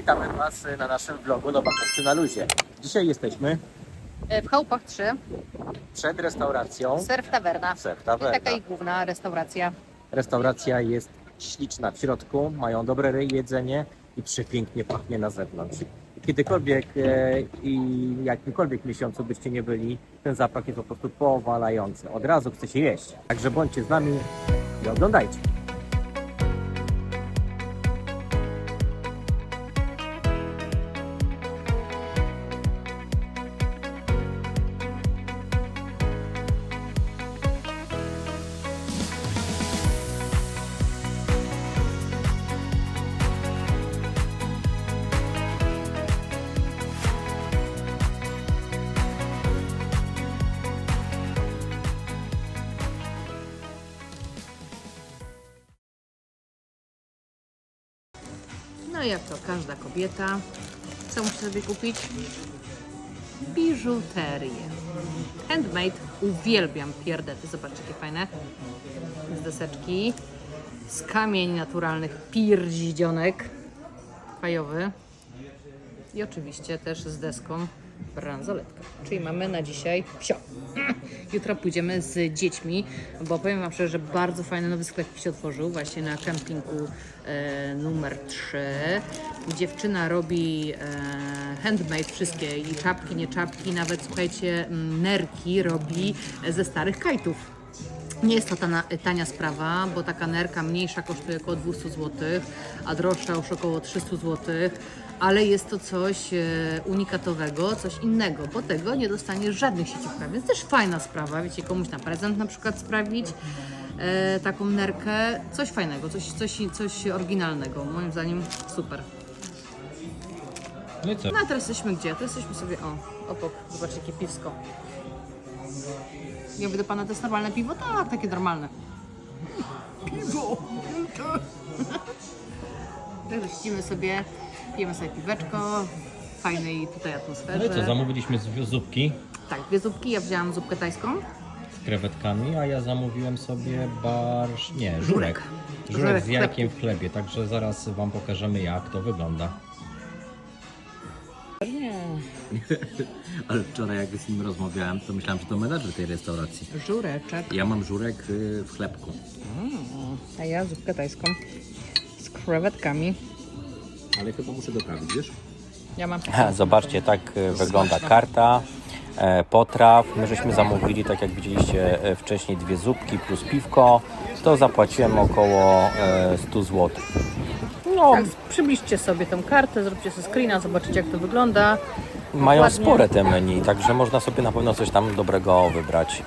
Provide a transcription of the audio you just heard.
Witamy Was na naszym vlogu Nowa Kości na Luzie. Dzisiaj jesteśmy E, W Chałupach 3, przed restauracją Surf Taverna. Surf I Taverna. taka ich główna restauracja. Restauracja jest śliczna w środku, mają dobre jedzenie i przepięknie pachnie na zewnątrz. Kiedykolwiek e, i jakimkolwiek miesiącu byście nie byli, ten zapach jest po prostu powalający. Od razu chce się jeść. Także bądźcie z nami i oglądajcie. No jak to każda kobieta, co musi sobie kupić? Biżuterię. Handmade. Uwielbiam pierdety. Zobaczcie, jakie fajne. Z deseczki. Z kamień naturalnych pierździonek. Fajowy. I oczywiście też z deską bransoletka. Czyli mamy na dzisiaj psio. Jutro pójdziemy z dziećmi, bo powiem Wam szczerze, że bardzo fajny nowy sklep się otworzył właśnie na kempingu e, numer 3. Dziewczyna robi e, handmade wszystkie i czapki, nie czapki, nawet słuchajcie, nerki robi ze starych kajtów. Nie jest to tana, tania sprawa, bo taka nerka mniejsza kosztuje około 200 zł, a droższa już około 300 zł, ale jest to coś e, unikatowego, coś innego, bo tego nie dostaniesz żadnych sieciówkach, więc też fajna sprawa, wiecie, komuś na prezent na przykład sprawić e, taką nerkę, coś fajnego, coś, coś, coś oryginalnego, moim zdaniem super. No i co? No a teraz jesteśmy gdzie? Teraz jesteśmy sobie, o, obok, zobaczcie jakie piwsko. Ja mówię do pana, to jest normalne piwo? Tak, takie normalne. Piwo! Także siedzimy sobie, pijemy sobie piweczko w fajnej tutaj No i co, atmosferze. zamówiliśmy z- zupki Tak, dwie zupki, ja wzięłam zupkę tajską. z krewetkami, a ja zamówiłem sobie barsz... nie, żurek. Żurek. Żurek, Żurek z w jajkiem w chlebie, także zaraz Wam pokażemy jak to wygląda. Nie. Ale wczoraj jak z nim rozmawiałem, to myślałem, że to menedżer tej restauracji. Żureczek. Ja mam żurek y, w chlebku. A ja zupkę tajską z krewetkami. Ale chyba muszę doprawić, wiesz? Ja mam Zobaczcie, tak e, wygląda karta e, potraw. My żeśmy zamówili, tak jak widzieliście e, wcześniej, dwie zupki plus piwko. To zapłaciłem około e, 100 zł. No, Tak, przybliżcie sobie tą kartę, zróbcie sobie screena, zobaczycie jak to wygląda. mają dokładnie. spore te menu, także można sobie na pewno coś tam dobrego wybrać.